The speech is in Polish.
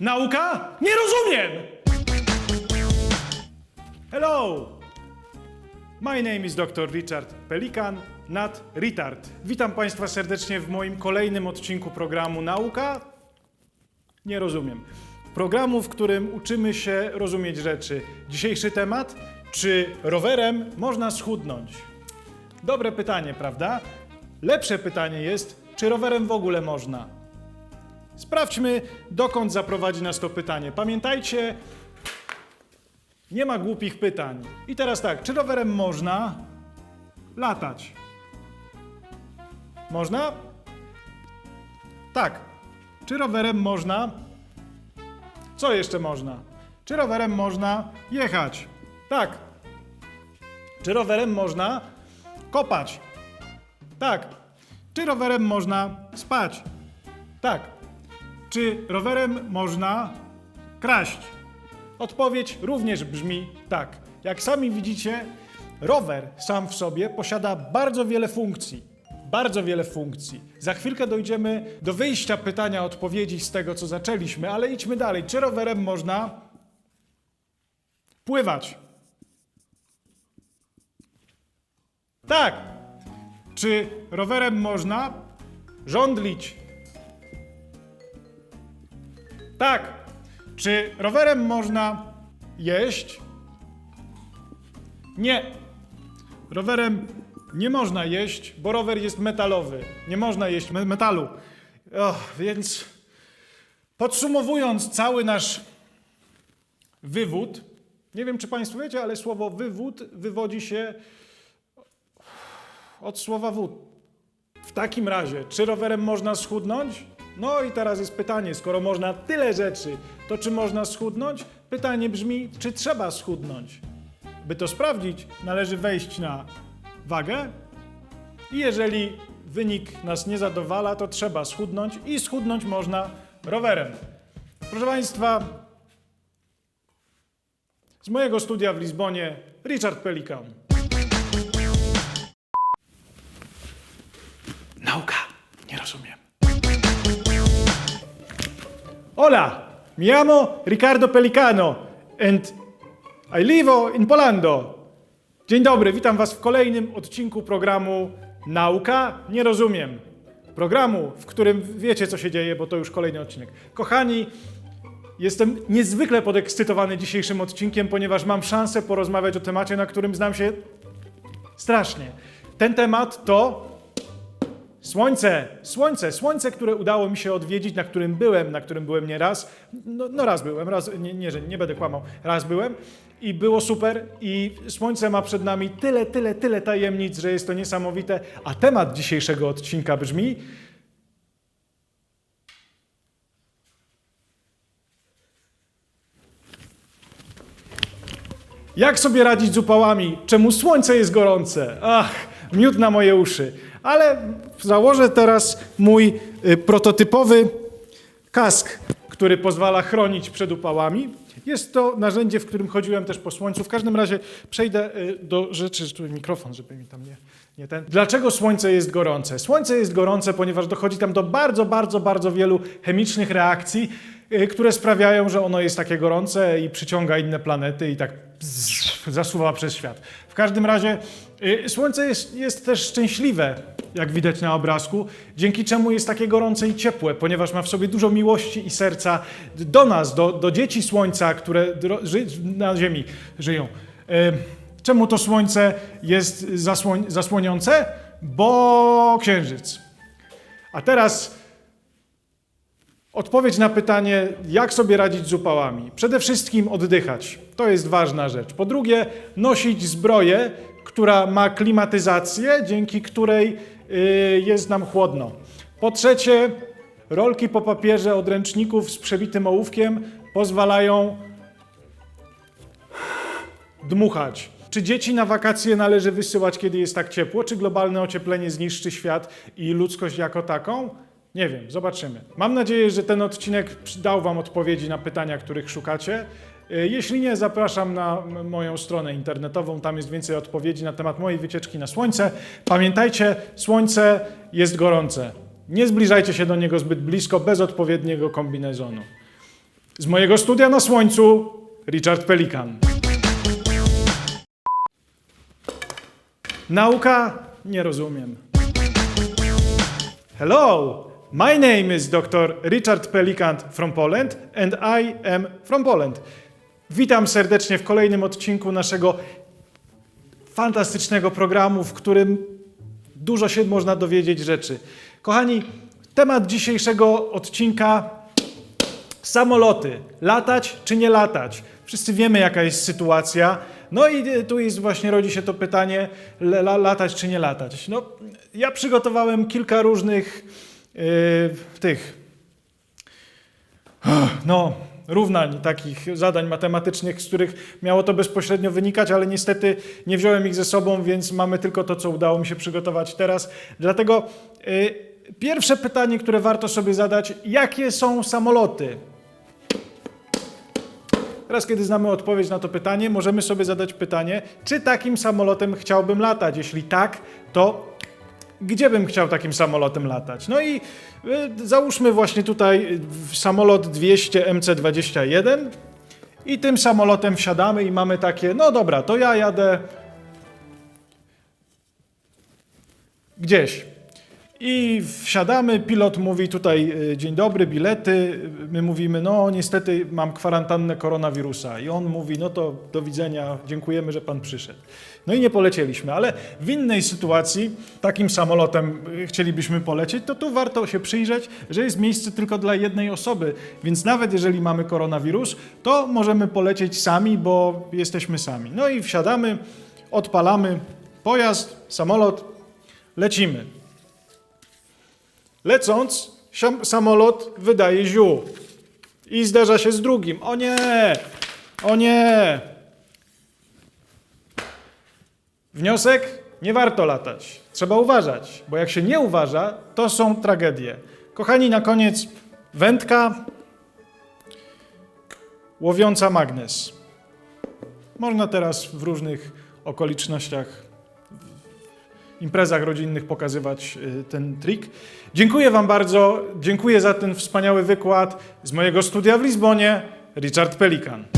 Nauka? Nie rozumiem! Hello! My name is Dr. Richard Pelikan, not retard. Witam Państwa serdecznie w moim kolejnym odcinku programu Nauka? Nie rozumiem. Programu, w którym uczymy się rozumieć rzeczy. Dzisiejszy temat: czy rowerem można schudnąć? Dobre pytanie, prawda? Lepsze pytanie jest, czy rowerem w ogóle można? Sprawdźmy, dokąd zaprowadzi nas to pytanie. Pamiętajcie, nie ma głupich pytań. I teraz tak, czy rowerem można latać? Można? Tak. Czy rowerem można? Co jeszcze można? Czy rowerem można jechać? Tak. Czy rowerem można kopać? Tak. Czy rowerem można spać? Tak. Czy rowerem można kraść? Odpowiedź również brzmi tak. Jak sami widzicie, rower sam w sobie posiada bardzo wiele funkcji. Bardzo wiele funkcji. Za chwilkę dojdziemy do wyjścia pytania odpowiedzi z tego, co zaczęliśmy, ale idźmy dalej. Czy rowerem można pływać? Tak. Czy rowerem można żądlić? Tak. Czy rowerem można jeść? Nie. Rowerem nie można jeść, bo rower jest metalowy. Nie można jeść me- metalu. Och, więc podsumowując cały nasz wywód, nie wiem czy Państwo wiecie, ale słowo wywód wywodzi się od słowa wód. W takim razie, czy rowerem można schudnąć? No i teraz jest pytanie, skoro można tyle rzeczy, to czy można schudnąć? Pytanie brzmi, czy trzeba schudnąć? By to sprawdzić, należy wejść na wagę i jeżeli wynik nas nie zadowala, to trzeba schudnąć i schudnąć można rowerem. Proszę Państwa, z mojego studia w Lizbonie Richard Pelikan. Nauka. Nie rozumiem. Hola, mi llamo Ricardo Pelicano and I live in Polando. Dzień dobry, witam Was w kolejnym odcinku programu Nauka. Nie rozumiem. Programu, w którym wiecie, co się dzieje, bo to już kolejny odcinek. Kochani, Jestem niezwykle podekscytowany dzisiejszym odcinkiem, ponieważ mam szansę porozmawiać o temacie, na którym znam się strasznie. Ten temat to Słońce, słońce, słońce, które udało mi się odwiedzić, na którym byłem, na którym byłem nie raz. No, no raz byłem, raz, nie, nie, że nie będę kłamał, raz byłem i było super i słońce ma przed nami tyle, tyle, tyle tajemnic, że jest to niesamowite. A temat dzisiejszego odcinka brzmi Jak sobie radzić z upałami? Czemu słońce jest gorące? Ach, miód na moje uszy. Ale założę teraz mój y, prototypowy kask, który pozwala chronić przed upałami. Jest to narzędzie, w którym chodziłem też po słońcu. W każdym razie przejdę y, do rzeczy, tu mikrofon, żeby mi tam nie, nie ten. Dlaczego słońce jest gorące? Słońce jest gorące, ponieważ dochodzi tam do bardzo, bardzo, bardzo wielu chemicznych reakcji, które sprawiają, że ono jest takie gorące i przyciąga inne planety i tak zasuwa przez świat. W każdym razie y, Słońce jest, jest też szczęśliwe, jak widać na obrazku, dzięki czemu jest takie gorące i ciepłe, ponieważ ma w sobie dużo miłości i serca do nas, do, do dzieci Słońca, które na Ziemi żyją. Y, Czemu to Słońce jest zasłoń, zasłoniące? Bo Księżyc. A teraz Odpowiedź na pytanie, jak sobie radzić z upałami. Przede wszystkim oddychać. To jest ważna rzecz. Po drugie, nosić zbroję, która ma klimatyzację, dzięki której y, jest nam chłodno. Po trzecie, rolki po papierze od ręczników z przebitym ołówkiem pozwalają dmuchać. Czy dzieci na wakacje należy wysyłać, kiedy jest tak ciepło? Czy globalne ocieplenie zniszczy świat i ludzkość jako taką? Nie wiem, zobaczymy. Mam nadzieję, że ten odcinek dał Wam odpowiedzi na pytania, których szukacie. Y, Jeśli nie, zapraszam na moją stronę internetową. Tam jest więcej odpowiedzi na temat mojej wycieczki na Słońce. Pamiętajcie, Słońce jest gorące. Nie zbliżajcie się do niego zbyt blisko bez odpowiedniego kombinezonu. Z mojego studia na słońcu, Richard Pelikan. Nauka? Nie rozumiem. Hello, my name is Dr. Richard Pelikant from Poland and I am from Poland. Witam serdecznie w kolejnym odcinku naszego fantastycznego programu, w którym dużo się można dowiedzieć rzeczy. Kochani, temat dzisiejszego odcinka samoloty. Latać czy nie latać? Wszyscy wiemy, jaka jest sytuacja. No i tu jest właśnie rodzi się to pytanie, latać czy nie latać. No, ja przygotowałem kilka różnych yy, tych no, równań, takich zadań matematycznych, z których miało to bezpośrednio wynikać, ale niestety nie wziąłem ich ze sobą, więc mamy tylko to, co udało mi się przygotować teraz. Dlatego y, pierwsze pytanie, które warto sobie zadać, jakie są samoloty? Teraz, kiedy znamy odpowiedź na to pytanie, możemy sobie zadać pytanie, czy takim samolotem chciałbym latać? Jeśli tak, to gdzie bym chciał takim samolotem latać? No i y, załóżmy właśnie tutaj y, samolot 200 MC-21 i tym samolotem wsiadamy i mamy takie, no dobra, to ja jadę gdzieś. I wsiadamy, pilot mówi tutaj y, dzień dobry, bilety. My mówimy, no niestety mam kwarantannę koronawirusa. I on mówi, no to do widzenia, dziękujemy, że pan przyszedł. No i nie polecieliśmy, ale w innej sytuacji takim samolotem y, chcielibyśmy polecieć, to tu warto się przyjrzeć, że jest miejsce tylko dla jednej osoby. Więc nawet jeżeli mamy koronawirus, to możemy polecieć sami, bo jesteśmy sami. No i wsiadamy, odpalamy pojazd, samolot, lecimy. Lecąc, samolot wydaje ziół i zderza się z drugim. O nie! O nie! Wniosek? Nie warto latać. Trzeba uważać, bo jak się nie uważa, to są tragedie. Kochani, na koniec wędka łowiąca magnes. Można teraz w różnych okolicznościach imprezach rodzinnych pokazywać y, ten trik. Dziękuję Wam bardzo. Dziękuję za ten wspaniały wykład z mojego studia w Lizbonie. Richard Pelikan.